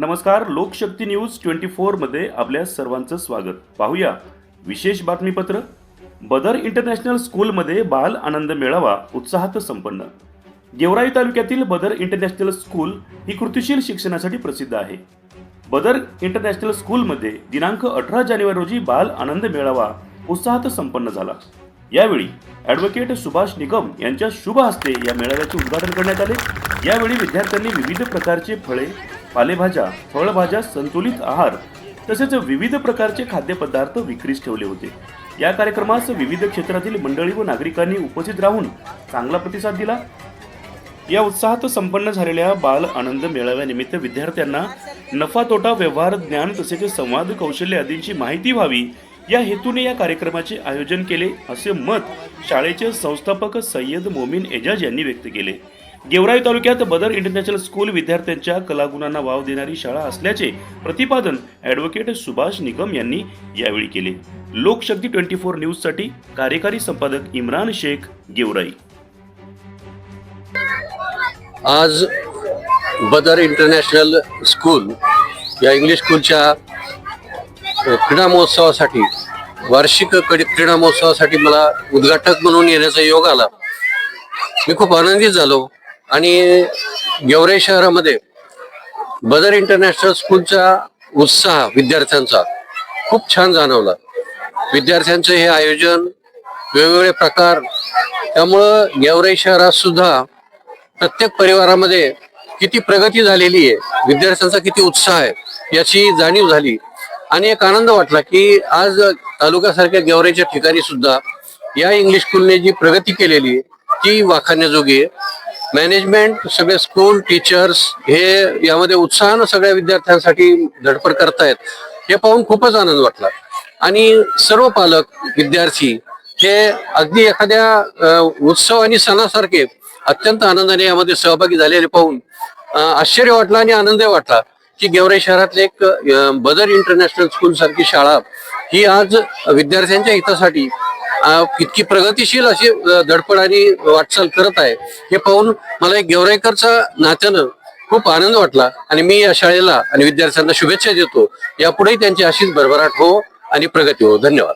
नमस्कार लोकशक्ती news twenty मध्ये आपल्या सर्वांचं स्वागत. पाहूया विशेष बातमीपत्र. बदर इंटरनॅशनल स्कूलमध्ये बाल आनंद मेळावा उत्साहात संपन्न. गेवराई तालुक्यातील बदर इंटरनॅशनल स्कूल ही कृतीशील शिक्षणासाठी प्रसिद्ध आहे. बदर इंटरनॅशनल स्कूलमध्ये दिनांक अठरा जानेवारी रोजी बाल आनंद मेळावा उत्साहात संपन्न झाला. यावेळी ॲडव्होकेट सुभाष निगम यांच्या शुभ हस्ते या मेळाव्याचे उद्घाटन करण्यात आले. यावेळी विद्यार्थ्यांनी विविध प्रकारचे फळे पालेभाज्या फळभाज्या संतुलित आहार तसेच विविध प्रकारचे खाद्यपदार्थ विक्रीस ठेवले होते. या कार्यक्रमास विविध क्षेत्रातील मंडळी व नागरिकांनी उपस्थित राहून चांगला प्रतिसाद दिला. या उत्साहात संपन्न झालेल्या बाल आनंद मेळाव्यानिमित्त विद्यार्थ्यांना नफा तोटा व्यवहार ज्ञान तसेच संवाद कौशल्य आदींची माहिती व्हावी. या हेतूने या कार्यक्रमाचे आयोजन केले असे मत शाळेचे संस्थापक सय्यद मोमीन एजाज यांनी व्यक्त केले. गेवराई तालुक्यात बदर इंटरनॅशनल स्कूल विद्यार्थ्यांच्या कलागुणांना वाव देणारी शाळा असल्याचे प्रतिपादन ॲडव्होकेट सुभाष निगम यांनी यावेळी केले. लोकशक्ती ट्वेंटी फोर न्यूजसाठी कार्यकारी संपादक इम्रान शेख गेवराई. आज बदर इंटरनॅशनल स्कूल या इंग्लिश स्कूलच्या क्रीडा महोत्सवासाठी वार्षिक क्रीडा महोत्सवासाठी मला उद्घाटक म्हणून येण्याचा योग आला. मी खूप आनंदित झालो. आणि गेवराई शहरामध्ये बदर इंटरनॅशनल स्कूलचा उत्साह विद्यार्थ्यांचा खूप छान जाणवला. विद्यार्थ्यांचं हे आयोजन वेगवेगळे प्रकार त्यामुळं गेवराई शहरात सुद्धा प्रत्येक परिवारामध्ये किती प्रगती झालेली आहे विद्यार्थ्यांचा किती उत्साह आहे याची जाणीव झाली. आणि एक आनंद वाटला की आज तालुक्यासारख्या गेवराईच्या ठिकाणी सुद्धा या इंग्लिश स्कूलने जी प्रगती केलेली आहे ती वाखाण्याजोगी आहे. मॅनेजमेंट सगळे स्कूल टीचर्स हे यामध्ये उत्साहानं सगळ्या विद्यार्थ्यांसाठी धडपड करतायत हे पाहून खूपच आनंद वाटला. आणि सर्व पालक विद्यार्थी हे अगदी एखाद्या उत्सव आणि सणासारखे अत्यंत आनंदाने यामध्ये सहभागी झालेले पाहून आश्चर्य वाटलं आणि आनंदही वाटला की गेवराई शहरातले एक बदर इंटरनॅशनल स्कूल सारखी शाळा ही आज विद्यार्थ्यांच्या हितासाठी इतकी प्रगतिशील अशी धडपड आणि वाटचाल करत आहे हे पाहून मला एक गेवराईकरचा नात्यानं खूप आनंद वाटला. आणि मी या शाळेला आणि विद्यार्थ्यांना शुभेच्छा देतो. यापुढेही त्यांची अशीच भरभराट हो आणि प्रगती हो. धन्यवाद.